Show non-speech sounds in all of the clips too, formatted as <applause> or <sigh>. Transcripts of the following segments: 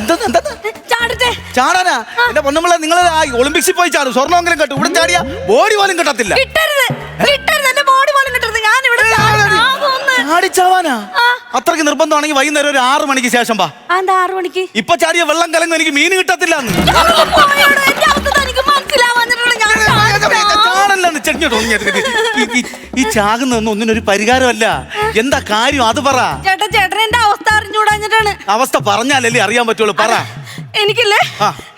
എന്താ എന്താ ചാടട്ടെ. ചാടാനാ? എന്റെ പൊന്നമ്മളെ നിങ്ങൾ ഒളിമ്പിക്സിൽ പോയി ചാടും. സ്വർണമെങ്കിലും കെട്ടും. ഇവിടെ ചാടിയ ബോഡി പോലും കിട്ടത്തില്ല. കിട്ടരുത്. കിട്ടരുത്. എന്റെ ബോഡി പോലും കിട്ടരുത്. ഞാൻ ഇവിടെ ചാടാനാകുമെന്ന്. ചാടിച്ചാവാനാ അത്രയ്ക്ക് നിർബന്ധമാണെങ്കിൽ വൈകുന്നേരം ഒരു ആറു മണിക്ക് ശേഷം വാ. എന്താ ആറു മണിക്ക്? ഇപ്പൊ ചാടിയ വെള്ളം കലങ്ങും. എനിക്ക് മീൻ കിട്ടത്തില്ല ഈ ചാകുന്നൊന്നും ഒന്നിനൊരു പരിഹാരമല്ല. എന്താ കാര്യം? അത് പറ. അറിഞ്ഞുകൂടാഞ്ഞിട്ടാണ് അവസ്ഥ പറഞ്ഞാലല്ലേ അറിയാൻ പറ്റുള്ളൂ പറ. എനിക്കില്ലേ.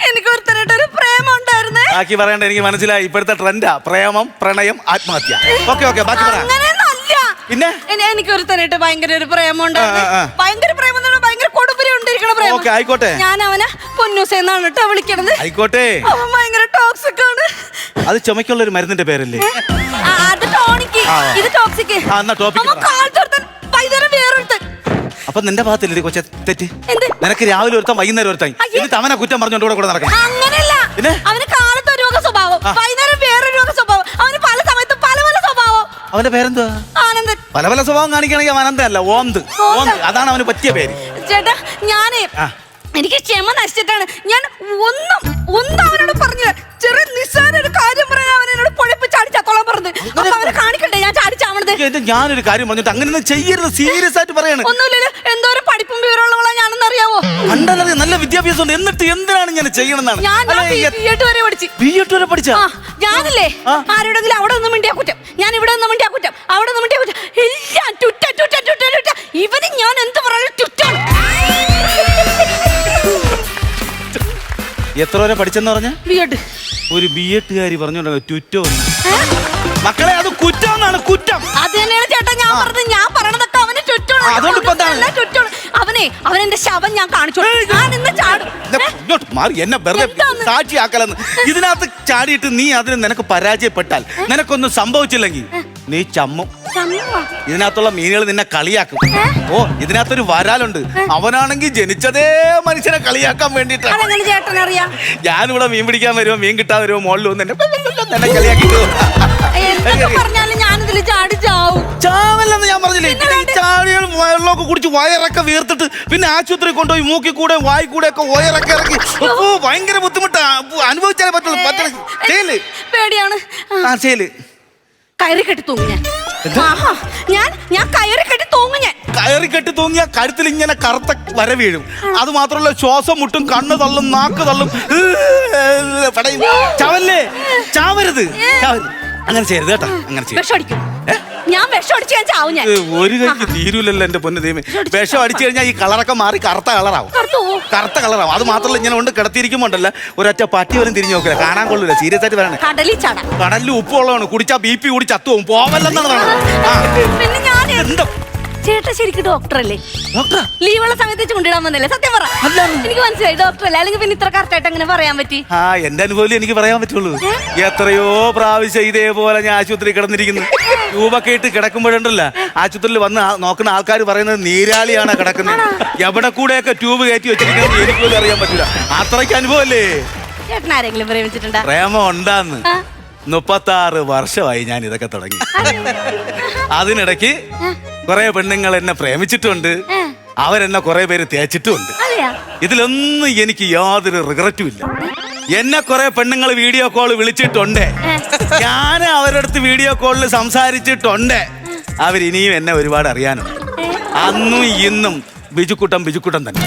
എനിക്ക് ഒരുത്തനായിട്ട് ഒരു പ്രേമം ഉണ്ടായിരുന്നേ ബാക്കി പറയണ്ട എനിക്ക് മനസ്സിലായി. ഇപ്പോഴത്തെ ട്രെൻഡാ. പ്രേമം പ്രണയം ആത്മഹത്യ. ഓക്കെ ഓക്കെ ബാക്കി പറ. അങ്ങനെയൊന്നല്ല പിന്നെ? എനി- എനിക്ക് ഒരുത്തനായിട്ട് ഭയങ്കര ഒരു പ്രേമം ഉണ്ടായിരുന്നു ആ, ആ, ആ. ഭയങ്കര പ്രേമം എന്ന് പറഞ്ഞാൽ ഭയങ്കര കൊടുപ്പുര ഉണ്ടായിരിക്കണ പ്രേമം. ഓക്കെ ആയിക്കോട്ടെ. ഞാൻ അവനെ പൊന്നൂസെന്നാണ് കേട്ടോ വിളിക്കണത്. ആയിക്കോട്ടെ. അവൻ ഭയങ്കര ടോക്സിക് ആണ്. അത് ചുമക്കുള്ള ഒരു മരുന്നിന്റെ പേരല്ലേ? ആ, അത് ടോണിക്ക്. ഇത് ടോക്സിക് ആ, എന്നാ topic പറ. അപ്പൊ നിന്റെ ഭാഗത്തില്ലേ കൊച്ചെ? തെറ്റ്. എന്ത്? നിനക്ക് രാവിലെ ഒരുത്തൻ വൈകുന്നേരം ഒരുത്തൻ അയ്യേ. എന്നിട്ട് അവനെ കുറ്റം പറഞ്ഞോണ്ട് കൂടെ കൂടെ നടക്കണം. അങ്ങനെയല്ല പിന്നെ? അവന് കാലത്ത് ഒരു വക സ്വഭാവം. ആ. വൈകുന്നേരം വേറൊരു വക സ്വഭാവം. അവന് പല സമയത്തും പല പല സ്വഭാവം. അവന്റെ പേരെന്തുവാ? ആനന്ദൻ പല പല സ്വഭാവം കാണിക്കണമെങ്കിൽ അവൻ അനന്തല്ല ഓന്ത് ഓന്ത് അതാണ് അവന് പറ്റിയ പേര്. ചേട്ടാ ഞാനേ ആ. എനിക്ക് ക്ഷമ നശിച്ചിട്ടാണ്. ഞാൻ ഒന്നും ഒന്നും അവനോട് പറഞ്ഞില്ല. ചെറിയ നിസ്സാര ഒരു കാര്യം പറയാൻ അവൻ എന്നോട് പറഞ്ഞത് അപ്പൊ അവരെ കാണിക്കണ്ടേ? ഞാൻ ചാടിച്ചാവണത് എന്റെ ഞാനൊരു കാര്യം പറഞ്ഞിട്ട് അങ്ങനെ ചെയ്യരുത്. സീരിയസ് ആയിട്ട് പറയാണ്. ഒന്നുമില്ലല്ലോ. എന്തോരം പഠിപ്പും വിവരമുള്ളവളാ ഞാനെന്ന് അറിയാവോ കണ്ടറിയ നല്ല വിദ്യാഭ്യാസം ഉണ്ട് എന്നിട്ട് എന്തിനാണ് ഇങ്ങനെ ചെയ്യണമെന്നാണ് ഞാൻ ബി എഡ് വരെ പഠിച്ചു. ബി എഡ് വരെ പഠിച്ച? ആ ഞാനില്ലേ. ആരോടെങ്കിലും അവിടെ ഒന്നും മിണ്ടിയാ കുറ്റം. ഞാൻ ഇവിടെ ഒന്നും മിണ്ടിയാ കുറ്റം. അവിടെ ഒന്നും മിണ്ടിയാ കുറ്റം. എല്ലാം ടുറ്റ ടുറ്റ ടുറ്റ ടുറ്റ ഇവന് ഞാൻ എന്ത് പറയാനും ടുറ്റാണ് എത്ര വരെ പഠിച്ചെന്ന് പറഞ്ഞ? ബി എഡ് ഒരു ബി എഡ്കാരി പറഞ്ഞോണ്ടോ ട്വിറ്റോ മക്കളെ അത് കുറ്റം എന്നാണ് കുറ്റം. അത് തന്നെയാണ് ചേട്ടാ ഞാൻ പറഞ്ഞത്. ഞാൻ പറയണതൊക്കെ അവന് ചുറ്റും അതുകൊണ്ട് ഇപ്പൊ എന്താണ്? അവനെ അവനെന്റെ ശവം ഞാൻ കാണിച്ചു. ഞാൻ ഇന്ന് ചാടും ഇത് ഇങ്ങോട്ട് മാറി എന്നെ വെറുതെ എന്താന്ന്? സാക്ഷിയാക്കലെന്ന് ഇതിനകത്ത് ചാടിയിട്ട് നീ അതിന് നിനക്ക് പരാജയപ്പെട്ടാൽ നിനക്കൊന്നും സംഭവിച്ചില്ലെങ്കിൽ നീ ചമ്മും ചമ്മുവാ. ഇതിനകത്തുള്ള മീനുകൾ നിന്നെ കളിയാക്കും ഓ ഇതിനകത്തൊരു വരാലുണ്ട് അവനാണെങ്കിൽ ജനിച്ചതേ മനുഷ്യനെ കളിയാക്കാൻ വേണ്ടിട്ടാണ് അതെങ്ങനെ ചേട്ടൻ അറിയാം ഞാനിവിടെ മീൻ പിടിക്കാൻ വരുമോ മീൻ കിട്ടാൻ വരുമോ മുകളിൽ വന്ന് എന്നെ എന്നെ കളിയാക്കിട്ട് പോകും. എന്തൊക്കെ പറഞ്ഞാലും ഞാനിതിൽ ചാടി ചാവും ചാവല്ലെന്ന് ഞാൻ പറഞ്ഞില്ലേ പിന്നെ വെള്ളമൊക്കെ കുടിച്ച് വയറൊക്കെ വീർത്തിട്ട് പിന്നെ ആശുപത്രി കൊണ്ടുപോയി മൂക്കി കൂടെ വായി കൂടെ ഒക്കെ വയറൊക്കെ ഇറക്കി. ഓ ഭയങ്കര ബുദ്ധിമുട്ടാ. അനുഭവിച്ചാലേ പറ്റുള്ളൂ പറ്റില്ല ചെയ്യൽ. പേടിയാണ്. ആ, ചെയ്യൽ. കയറി കെട്ടി തൂങ്ങി ഞാൻ. ആഹാ, ഞാൻ ഞാൻ കയറി കെട്ടി തൂങ്ങും ഞാൻ. കയറി കെട്ടി തൂങ്ങിയ കഴുത്തിൽ ഇങ്ങനെ കറുത്ത വര വീഴും. അത് മാത്രമല്ല ശ്വാസം മുട്ടും കണ്ണ് തള്ളും നാക്ക് തള്ളും. ചവല്ലേ പടയും. ചാവല്ലേ? ചാവരുത്. ചാവരുത്. അങ്ങനെ ചെയ്യരുത് കേട്ടോ. അങ്ങനെ ചെയ്യരുത്. അടിക്കും. ഞാൻ വിഷം അടിച്ചു ഞാൻ ചാവും ഞാൻ. ഒരു കൈക്ക് തീരൂലല്ലോ എന്റെ പൊന്ന് ദൈവം വിഷം അടിച്ചു കഴിഞ്ഞാൽ ഈ കളറൊക്കെ മാറി കറുത്ത കളറാവും. കറുത്തു? പോവും. കറുത്ത കളറാവും. അത് മാത്രമല്ല ഇങ്ങനെ കൊണ്ട് കിടത്തിയിരിക്കുമ്പോണ്ടല്ല ഒരൊറ്റ പട്ടി വരും തിരിഞ്ഞു നോക്കില്ല. കാണാൻ കൊള്ളില്ല. സീരിയസ് ആയിട്ട് പറയണേ കടലിൽ ചട. കടലിൽ ഉപ്പുള്ളതാണ്. കുടിച്ചാ ബി പി കൂടി ചത്തുപോകും പോവല്ലെന്നാണ് പറയണത്. ആ. പിന്നെ ഞാൻ എന്താ? ചേട്ടാ ശരിക്കും ഡോക്ടറല്ലേ? ഡോക്ടർ ലീവുള്ള സമയത്ത് ചൂണ്ടിടാൻ വന്നല്ലേ സത്യം പറ. എനിക്ക് മനസ്സിലായി ഡോക്ടർ അല്ലേ അല്ലെങ്കിൽ പിന്നെ ഇത്ര കറക്റ്റായിട്ട് അങ്ങനെ പറയാൻ പറ്റി? ആ എന്റെ അനുഭവം എനിക്ക് പറയാൻ പറ്റുള്ളൂ. എത്രയോ പ്രാവശ്യം ഇതേപോലെ ഞാൻ ആശുപത്രി കിടന്നിരിക്കുന്നു. രൂപൊക്കെ ഇട്ട് കിടക്കുമ്പോഴുണ്ടല്ല. ആശുപത്രിയിൽ വന്ന് നോക്കുന്ന ആൾക്കാർ പറയുന്നത് നീരാളിയാണ് കിടക്കുന്നത്? എവിടെ കൂടെയൊക്കെ ട്യൂബ് കയറ്റി വെച്ചിരിക്കുന്നത് എനിക്ക് പോലും അറിയാൻ പറ്റില്ല. അത്രയ്ക്ക് അനുഭവമല്ലേ? ചേട്ടൻ ആരെങ്കിലും പ്രേമിച്ചിട്ടുണ്ടാ? പ്രേമം ഉണ്ടാന്ന്. മുപ്പത്താറ് വർഷമായി ഞാൻ ഇതൊക്കെ തുടങ്ങി. അതിനിടയ്ക്ക് കുറെ പെണ്ണുങ്ങൾ എന്നെ പ്രേമിച്ചിട്ടുണ്ട്. അവരെന്നെ കുറെ പേര് തേച്ചിട്ടുമുണ്ട്. ഇതിലൊന്നും എനിക്ക് യാതൊരു റിഗ്രറ്റും ഇല്ല. എന്നെ കുറെ പെണ്ണുങ്ങൾ വീഡിയോ കോൾ വിളിച്ചിട്ടുണ്ട്. ഞാൻ അവരുടെ അടുത്ത് വീഡിയോ കോളിൽ സംസാരിച്ചിട്ടുണ്ട്. അവരിനിയും എന്നെ ഒരുപാട് അറിയാനുണ്ട്. അന്നും ഇന്നും ബിജുക്കുട്ടം ബിജുക്കുട്ടം തന്നെ.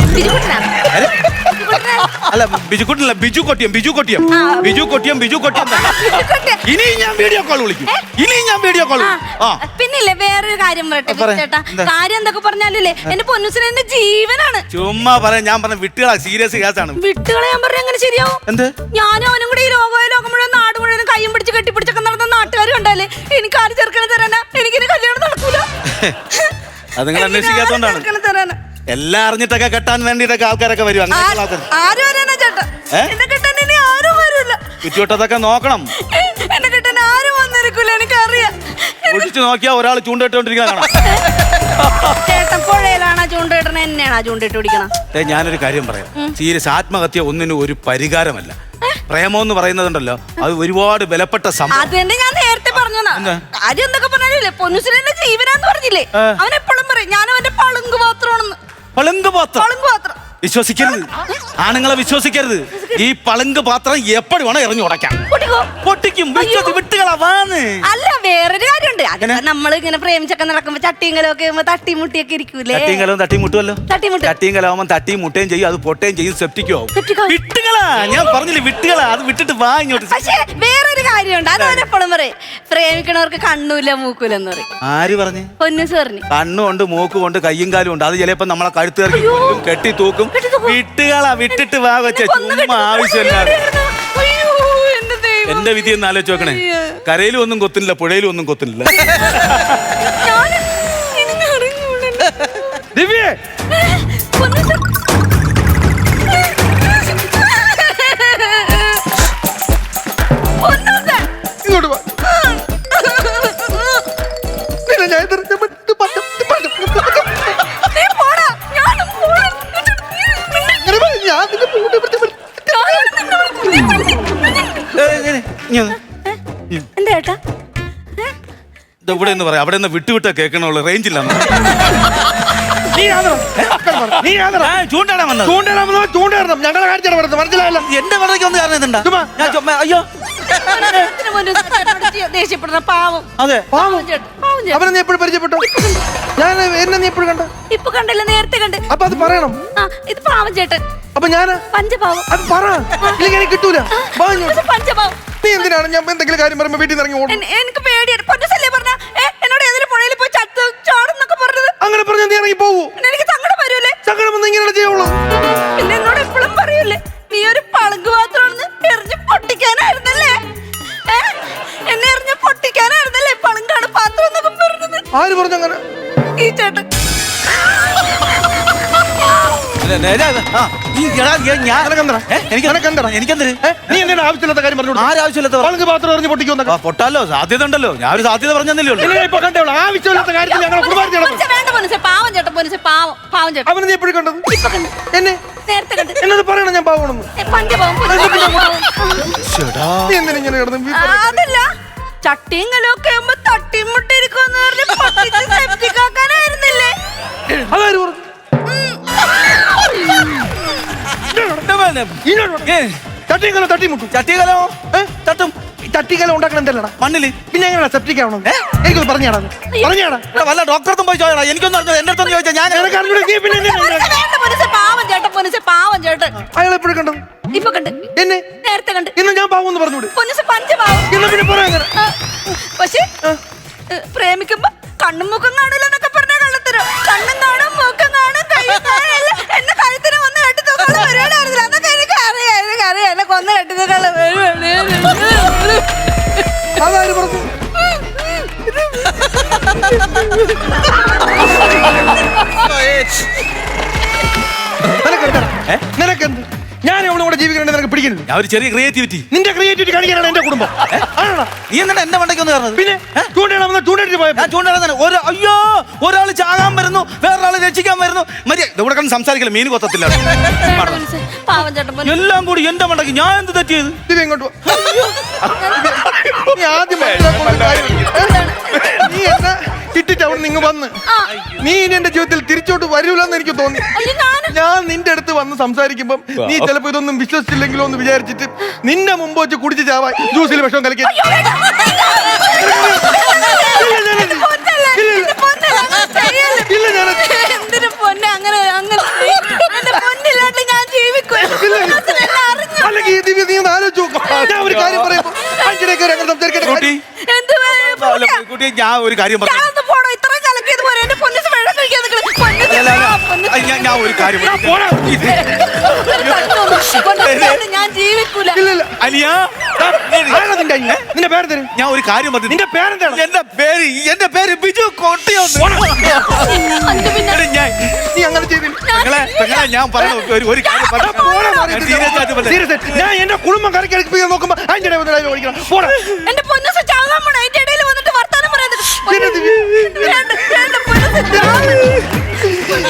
അല്ല ബിജുക്കുട്ടനല്ല ബിജു കൊട്ടിയം ബിജു കൊട്ടിയം. ബിജു കൊട്ടിയം ബിജു കൊട്ടിയം തന്നെ. ബിജുക്കുട്ടൻ. ഞാൻ വീഡിയോ കോൾ വിളിക്കും. ഇനി ഞാൻ വീഡിയോ കോൾ ആ പിന്നില്ലേ വേറൊരു കാര്യം പറയട്ടെ പറ. ചേട്ടാ എന്താ? കാര്യം എന്തൊക്കെ പറഞ്ഞാലേ എന്റെ പൊന്നുസിന് എന്റെ ജീവനാണ്. ചുമ്മാ പറയാം ഞാൻ പറഞ്ഞ വിട്ടുകളാ സീരിയസ് കേസാണ് വിട്ടുകളെ ഞാൻ പറഞ്ഞ എങ്ങനെ ശരിയാവും? എന്ത്? ഞാനും അവനും കൂടി ഈ ലോകമായ ലോകം മുഴുവൻ നാട് മുഴുവൻ കയ്യും പിടിച്ച് കെട്ടിപ്പിടിച്ചൊക്കെ നടന്ന നാട്ടുകാർ കണ്ടാലേ എനിക്ക് ആര് ചെറുക്കനെ തരാനാ? എനിക്കിനി കല്യാണം നടക്കൂല. അത് നിങ്ങൾ ആര് അന്വേഷിക്കാത്തോണ്ടാണ് ചെറുക്കനെ തരാനാ? എല്ലാം അറിഞ്ഞിട്ടൊക്കെ കെട്ടാൻ വേണ്ടിട്ടൊക്കെ ആൾക്കാരൊക്കെ വരും. അങ്ങനെ ആൾക്കാർ ആ- ആര് വരാനാ ചേട്ടാ? ഏ? എന്നെ കിട്ടാൻ ഇനി ആരും വരില്ല. ചുറ്റുവട്ടത്തൊക്കെ നോക്കണം. എന്നെ കിട്ടാൻ ആരും വന്നിരിക്കൂല എനിക്കറിയാം. ഒഴിച്ചു നോക്കിയാ ഒരാൾ ചൂണ്ടിട്ടുകൊണ്ടിരിക്കുന്ന കാണാം. ചേട്ടൻ പുഴയിലാണോ ചൂണ്ടിടണ എന്നെയാണോ ചൂണ്ടിട്ട് പിടിക്കണം? ദേ, ഞാനൊരു കാര്യം പറയാം. സീരിയസ് ആത്മഹത്യ ഒന്നിനും ഒരു പരിഹാരമല്ല. പ്രേമം എന്ന് പറയുന്നതുണ്ടല്ലോ അത് ഒരുപാട് വിലപ്പെട്ട സംഭവം. അത് തന്നെ ഞാൻ നേരത്തെ പറഞ്ഞതാ. എന്താ? കാര്യം എന്തൊക്കെ പറഞ്ഞാലേ പൊന്നുസിനെ ജീവനാന്ന് പറഞ്ഞില്ലേ. അവൻ എപ്പോഴും പറയും ഞാൻ അവന്റെ പളുങ്ക് പളുങ്ക് പാത്രം വിശ്വസിക്കരുത്. ആണുങ്ങളെ വിശ്വസിക്കരുത്. ഈ പളുങ്ക് പാത്രം എപ്പോഴും വേണം എറിഞ്ഞു ഉടക്കാം പൊട്ടിക്കോ? വിട്ടുകളാ വാന്ന് അല്ല വേറൊരു കാര്യമുണ്ട്. അത് നമ്മൾ ഇങ്ങനെ പ്രേമിച്ചൊക്കെ നടക്കുമ്പോ ചട്ടിയും ഒക്കെ ആകുമ്പോ തട്ടി മുട്ടിയൊക്കെ ഇരിക്കൂലേ തട്ടിയും കലവും തട്ടിയും മുട്ടുമല്ലോ തട്ടിയും കലാവുമ്പോ തട്ടിയും മുട്ടയും ചെയ്യും. അത് പൊട്ടയും ചെയ്യും. സെപ്റ്റിക്കോ ആവും. Septic ആവും. വിട്ടുകളാ ഞാൻ പറഞ്ഞില്ലേ വിട്ടുകളാ അത് വിട്ടിട്ട് വാ ഇങ്ങോട്ട്. പക്ഷേ വേറൊരു കാര്യമുണ്ട്. അത് അവരെപ്പോഴും പറയും. പ്രേമിക്കണവർക്ക് കണ്ണൂല മൂക്കൂല എന്ന് പറയും. ആര് പറഞ്ഞു? പൊന്നു സാറിന്. കണ്ണുകൊണ്ട് മൂക്ക് കൊണ്ട് കയ്യും കാലും ഉണ്ട്. അത് ചിലപ്പോ നമ്മളെ കഴുത്ത് ഇറക്കി കെട്ടി തൂക്കും. കെട്ടി തൂക്കും. വിട്ടുകളാ വിട്ടിട്ട് വാ ചുമ്മാ ആവശ്യമില്ലാതെ അയ്യോ എന്റെ ദൈവം എന്റെ വിധി എന്ന് ആലോചിച്ച് നോക്കണേ. കരയിലും ഒന്നും കൊത്തില്ല പുഴയിലും ഒന്നും കൊത്തില്ല ഇനി അറിഞ്ഞൂടല്ലോ. ദിവ്യേ എന്താ ഇവിടെ എന്ന് പറയാം. അവിടെ നിന്ന് വിട്ടുവിട്ടാ കേൾക്കണുള്ളൂ. റേഞ്ച് ഇല്ല ഒന്ന് അവനെ നീ പരിചയപ്പെട്ടു? ഞാൻ എന്നെ നീ അത് പറയണം. ഇത് പാവം ചേട്ടൻ. അപ്പൊ ഞാൻ പഞ്ചപാവം. അത് പറ. കിട്ടൂല. പഞ്ചപാവം. നീ എന്തിനാണ് ഞാൻ എന്തെങ്കിലും കാര്യം പറയുമ്പോ വീട്ടിൽ നിന്ന് ഇറങ്ങി ഓടും എനിക്ക് പേടിയാണ്. പൊന്നസല്ലേ പറഞ്ഞ? എന്നോട് ഏതൊരു പുഴയിൽ പോയി ചത്ത് ചാടുന്നൊക്കെ പറഞ്ഞത്? അങ്ങനെ പറഞ്ഞ നീ ഇറങ്ങി പോകൂ എനിക്ക് സങ്കടം വരൂലേ? സങ്കടം വന്ന് ഇങ്ങനെ ചെയ്യുള്ളൂ പിന്നെ എന്നോട് എപ്പോഴും പറയൂലേ നീ ഒരു പളുങ്ക് മാത്രമാണെന്ന് എറിഞ്ഞ് പൊട്ടിക്കാനായിരുന്നല്ലേ? എന്നെ എറിഞ്ഞ് പൊട്ടിക്കാനായിരുന്നല്ലേ പളുങ്കാണ് പാത്രം എന്നൊക്കെ പറഞ്ഞത്? ആര് പറഞ്ഞു അങ്ങനെ? ഈ ചേട്ടൻ. പൊട്ടാലോ. സാധ്യത ഉണ്ടല്ലോ. ഞാൻ ഒരു സാധ്യത കണ്ടോളൂ ആവശ്യമില്ലാത്ത കാര്യത്തിൽ പാവം ചേട്ടൻ പാവം പാവം ചേട്ടൻ. അവനെ നീ എപ്പോഴും കണ്ടത്? ഇപ്പൊ കണ്ട്. എന്നെ? നേരത്തെ കണ്ട്. എന്നോട് പറയണം ഞാൻ പാവം എന്തിനാ ഇങ്ങനെ കിടന്ന് ആ, അതല്ല. ചട്ടിയും കലൊക്കെ ആകുമ്പോ പറഞ്ഞ് അതാര് തട്ടിക്കലോ തട്ടിമുട്ടും. ചട്ടികലോ ഏ? തട്ടും. തട്ടിക്കലോ ഉണ്ടാക്കണം എന്തല്ലടാ? മണ്ണിൽ. പിന്നെ എങ്ങനെയാ സെപ്റ്റിക് ആവണം എനിക്കൊന്ന് പറഞ്ഞാടാ പറഞ്ഞാടാ വല്ല ഡോക്ടറത്തും പോയി ചോദിച്ചാ എനിക്കൊന്നും അറിഞ്ഞത് എന്റെ അടുത്തൊന്നും ചോദിച്ചാൽ ഞാൻ നിനക്കെന്താ ഏ? നിനക്കെന്ത്? ഞാൻ എവിടെ കൂടെ ജീവിക്കണേ നിനക്ക് പിടിക്കുന്നില്ല ഞാൻ ഒരു ചെറിയ ക്രിയേറ്റിവിറ്റി നിന്റെ ക്രിയേറ്റിവിറ്റി കാണിക്കാനാണ് എന്റെ കുടുംബം. ആണോടാ? നീ എന്നിട്ട് എന്റെ മണ്ടയ്ക്ക് ഒന്ന് കയറുന്നത്? പിന്നെ ചൂണ്ടയിടാമെന്ന് ചൂണ്ടയിട്ട് പോയപ്പോ? ഞാൻ ചൂണ്ടിടുന്ന ഒരു അയ്യോ ഒരാൾ ചാകാൻ വരുന്നു വേറൊരാൾ രക്ഷിക്കാൻ വരുന്നു. മര്യ ഇവിടെ കണ്ട് സംസാരിക്കില്ല? മീൻ കൊത്തത്തില്ല. പാവം ചേട്ടൻ എല്ലാം കൂടി എന്റെ മണ്ടയ്ക്ക്. ഞാൻ എന്ത് തെറ്റിയത്? ദിവ്യ ഇങ്ങോട്ട് വാ. നീ ആദ്യം മനസ്സിലാക്കുന്ന ഒരു കാര്യം. നീ എന്നെ ഇട്ടിട്ട് ഇങ്ങ് വന്ന്. നീ ഇനി എന്റെ ജീവിതത്തിൽ തിരിച്ചോട്ട് വരൂലെന്ന് എനിക്ക് തോന്നി. ഞാൻ നിന്റെ അടുത്ത് വന്ന് സംസാരിക്കുമ്പോൾ നീ ചിലപ്പോ ഇതൊന്നും വിശ്വസിച്ചില്ലെങ്കിലോ എന്ന് വിചാരിച്ചിട്ട് നിന്റെ മുമ്പ് വെച്ച് കുടിച്ച് ചാവാൻ ജ്യൂസിൽ വിഷം കലക്കി. ഇല്ല എന്തിനു പൊന്നെ? അങ്ങനെ അങ്ങനെ എന്റെ പൊന്നില്ലാണ്ട് ഞാൻ ജീവിക്കും. മനസ്സിലെല്ലാം അറിഞ്ഞു? അല്ലെങ്കിൽ ഈ ദിവ്യ നീ ഒന്ന് ആലോചിച്ച് നോക്കാം. ഞാൻ ഒരു കാര്യം പറയുമ്പോ അങ്ങനെ സംസാരിക്കട്ടെ. കുട്ടി. ഞാൻ ഒരു കാര്യം പറഞ്ഞു ഞാൻ- ഞാൻ ഒരു കാര്യം ഞാൻ ജീവിക്കൂല. അലിയാ നിന്റെ നിന്റെ പേര് തരും ഞാൻ ഒരു കാര്യം പറഞ്ഞു നിന്റെ പേരെന്താണ്? എന്റെ പേര് എന്റെ പേര് ബിജു അഞ്ച് ഞാൻ നീ അങ്ങനെ ചെയ്തില്ല. ഞാൻ പറഞ്ഞു ഒരു കാര്യം പറഞ്ഞു ഞാൻ എന്റെ കുടുംബം കരക്കി അടുപ്പിക്കാൻ നോക്കുമ്പോ അതിന്റെ. എന്റെ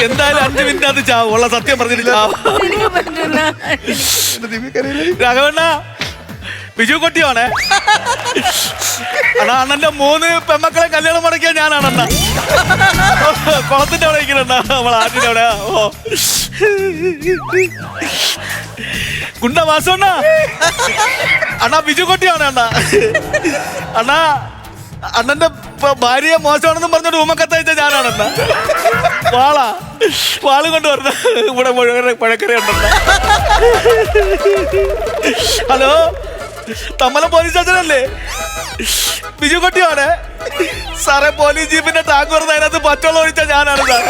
എന്തായാലും അഞ്ചു മിനിറ്റ് അത് ചാവും ഉള്ള സത്യം പറഞ്ഞിട്ടില്ല എനിക്ക് പറ്റില്ല രാഘവണ്ണ ബിജു കൊട്ടിയാണേ. അണ്ണാ അണ്ണന്റെ മൂന്ന് പെമ്മക്കളെ കല്യാണം മുടക്കിയ ഞാനാണ് അണ്ണ കുളത്തിന്റെ അവിടെ ഇരിക്കണ നമ്മളെ ആറ്റിന്റെ അവിടെ. ഓ. ഗുണ്ട വാസണ്ണ അണ്ണാ ബിജു കൊട്ടിയാണ് അണ്ണ. അണ്ണാ അണ്ണന്റെ പ- ഭാര്യയെ മോശമാണെന്നും പറഞ്ഞിട്ട് ഉമ്മക്കത്തയച്ച ഞാനാണെന്ന്. വാളാ. വാൾ കൊണ്ട് വരുന്ന ഇവിടെ മുഴുവൻ പഴക്കറി ഉണ്ടെന്ന ഹലോ? തമ്മല പോലീസ് സ്റ്റേഷനല്ലേ? ബിജു കുട്ടിയാണ് സാറേ പോലീസ് ജീപ്പിന്റെ ടാങ്ക് പറഞ്ഞ അതിനകത്ത് പച്ചവെള്ളം ഒഴിച്ച ഞാനാണ് സാർ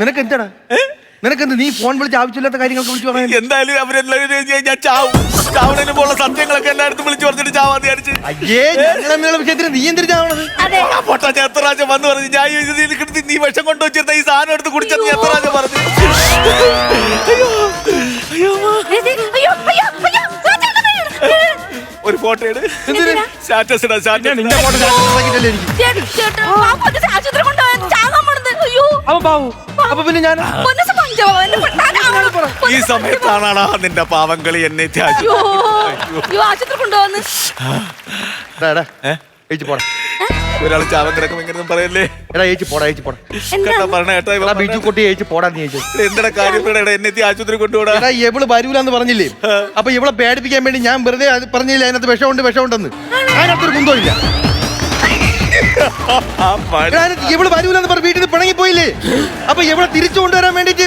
നിനക്ക് എന്താടാ നിനക്കെന്ത് നീ ഫോൺ വിളിച്ച് ആവശ്യമില്ലാത്ത കാര്യങ്ങൾക്ക് വിളിച്ചു പറയാൻ എന്തായാലും അവരെല്ലാവരും ഞാൻ- ഞാൻ ചാവും. ചാവുന്നതിന് പോലുള്ള സത്യങ്ങളൊക്കെ എല്ലായിടത്തും വിളിച്ചു പറഞ്ഞിട്ട് ചാവാന്ന് വിചാരിച്ച്. അയ്യേ ഞങ്ങളെ തമ്മിലുള്ള വിഷയത്തിന് നീ എന്തിരി ചാവണത്? പൊട്ട ഞാൻ എത്ര പ്രാവശ്യം വന്ന് പറഞ്ഞു ഞാൻ കിടന്ന് നീ വിഷം കൊണ്ടു വെച്ചിരുന്ന ഈ സാധനം എടുത്ത് കുടിച്ചത് പ്രാവശ്യം പറഞ്ഞു. അയ്യോ, അയ്യോ, അയ്യോ, അയ്യോ, ആ ചേട്ടൻ ഒരു ഫോട്ടോ എടു സ്റ്റാറ്റസ് ഇടാ സ്റ്റാറ്റസ് നിന്റെ ഫോട്ടോ ചാകാൻ അയ്യോ, അവൻ ബാബു അപ്പൊ പിന്നെ ഞാൻ ഈ സമയത്താണാടാ നിന്റെ പാവം കളി എന്നെ ത്യാജം ആശുപത്രി കൊണ്ടുപോകുന്നു. എടാ, എടാ. ഏ? ഏച്ചി പോടാ. ഒരാൾ ചാവം കിടക്കും ഇങ്ങനെ പറയല്ലേ? എടാ ഏച്ചി പോടാ ഏച്ചി പോടാ. എന്താ? കേട്ടാ പറഞ്ഞ കേട്ടാ ഇവൻ എടാ ബിജു കുട്ടി ഏച്ചി പോടാ നീ ഏച്ചി. എന്തെടാ കാര്യം എടാ എന്നെ എത്തി ആശുപത്രി കൊണ്ടുപോടാ. എടാ ഇവൾ വരൂലെന്ന് പറഞ്ഞില്ലേ? അപ്പൊ ഇവളെ പേടിപ്പിക്കാൻ വേണ്ടി ഞാൻ വെറുതെ അത് പറഞ്ഞില്ല? അതിനകത്ത് വിഷമുണ്ട് വിഷമുണ്ടെന്ന്. അതിനകത്തൊരു കുന്തോ ഇല്ല. ആ മഴ എടാ, ഇവൾ വരൂലെന്ന് പറഞ്ഞ് വീട്ടിൽ പിണങ്ങി പോയില്ലേ അപ്പൊ ഇവളെ തിരിച്ചു കൊണ്ടുവരാൻ വേണ്ടിട്ട്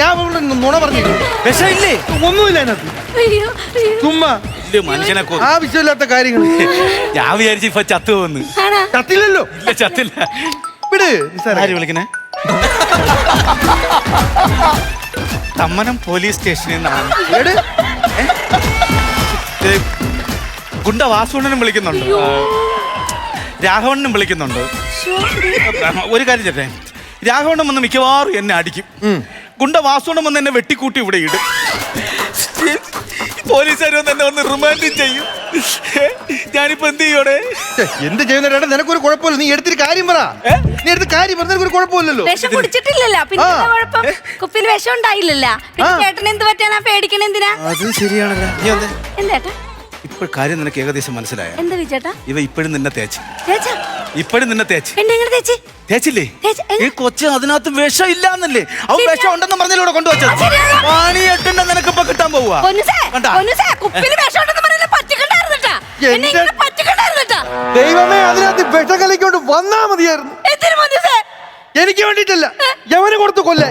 ഞാൻ ഇവിടെ നുണ പറഞ്ഞു വിഷമില്ലേ? ഒന്നുമില്ല അതിനകത്ത്. അയ്യോ അയ്യോ. ചുമ്മാ. ഇല്ല മനുഷ്യനെ കൊ ആവശ്യമില്ലാത്ത കാര്യങ്ങൾ. <laughs> ഞാൻ വിചാരിച്ചു ഇപ്പൊ ചത്തു പോന്ന് ആണോ? ചത്തില്ലല്ലോ? ഇല്ല ചത്തില്ല. വിട് നിസ്സാരം. ആര് വിളിക്കണേ? തമ്മനം പോലീസ് സ്റ്റേഷനിൽ നിന്നാണ്. എട്. ഗുണ്ട വാസുണ്ണനും വിളിക്കുന്നുണ്ട്. രാഘവണ്ണനും വിളിക്കുന്നുണ്ട്. ശ്ശോ, ഒരു കാര്യം ചേട്ടേ രാഘവണ്ണം വന്ന് മിക്കവാറും എന്നെ അടിക്കും. ഗുണ്ട വാസോണം വന്ന് എന്നെ വെട്ടിക്കൂട്ടി ഇവിടെ ഇടും. പോലീസുകാർ വന്ന് എന്നെ വന്ന് റിമാൻഡ് ചെയ്യും. ഞാനിപ്പോ എന്ത് ചെയ്യോടെ എന്ത് ചെയ്യുന്നേട്ടാ നിനക്കൊരു കുഴപ്പമില്ല. നീ എടുത്തിട്ട് കാര്യം പറ? നീ എടുത്ത് കാര്യം പറഞ്ഞ നിനക്കൊരു കുഴപ്പമില്ലല്ലോ. വിഷം കുടിച്ചിട്ടില്ലല്ലോ. പിന്നെ. എന്താ കുഴപ്പം? കുപ്പിയിൽ വിഷം ഉണ്ടായില്ലല്ലോ. പിന്നെ. ചേട്ടൻ എന്ത് പറ്റാനാ പേടിക്കണ എന്തിനാ? അത് ശരിയാണല്ലോ. നീ എന്താ എന്തേട്ടാ ഇപ്പോൾ കാര്യം നിനക്ക് ഏകദേശം മനസ്സിലായ? എന്താ വിചേട്ടാ ഇവ ഇപ്പോഴും നിന്നെ തേച്ച്. ഇപ്പോഴും നിന്നെ തേച്ച്. എന്നെ എങ്ങനെ തേച്ചി? തേച്ചില്ലേ? ഈ കൊച്ചു അതിനകത്ത് വിഷം ഇല്ലാന്നല്ലേ? അവൻ വിഷം ഉണ്ടെന്ന് പറഞ്ഞിലൂടെ കൊണ്ടുവച്ചത്. പാണിയെട്ടിന്റെ നിനക്ക് ഇപ്പൊ കിട്ടാൻ പോവാ വിഷം ദൈവമേ അതിനകത്ത് വിഷകലിക്കൊണ്ട് വന്നാ മതിയായിരുന്നു. എനിക്ക് വേണ്ടിട്ടല്ല യവന് കൊടുത്തു കൊല്ലേ?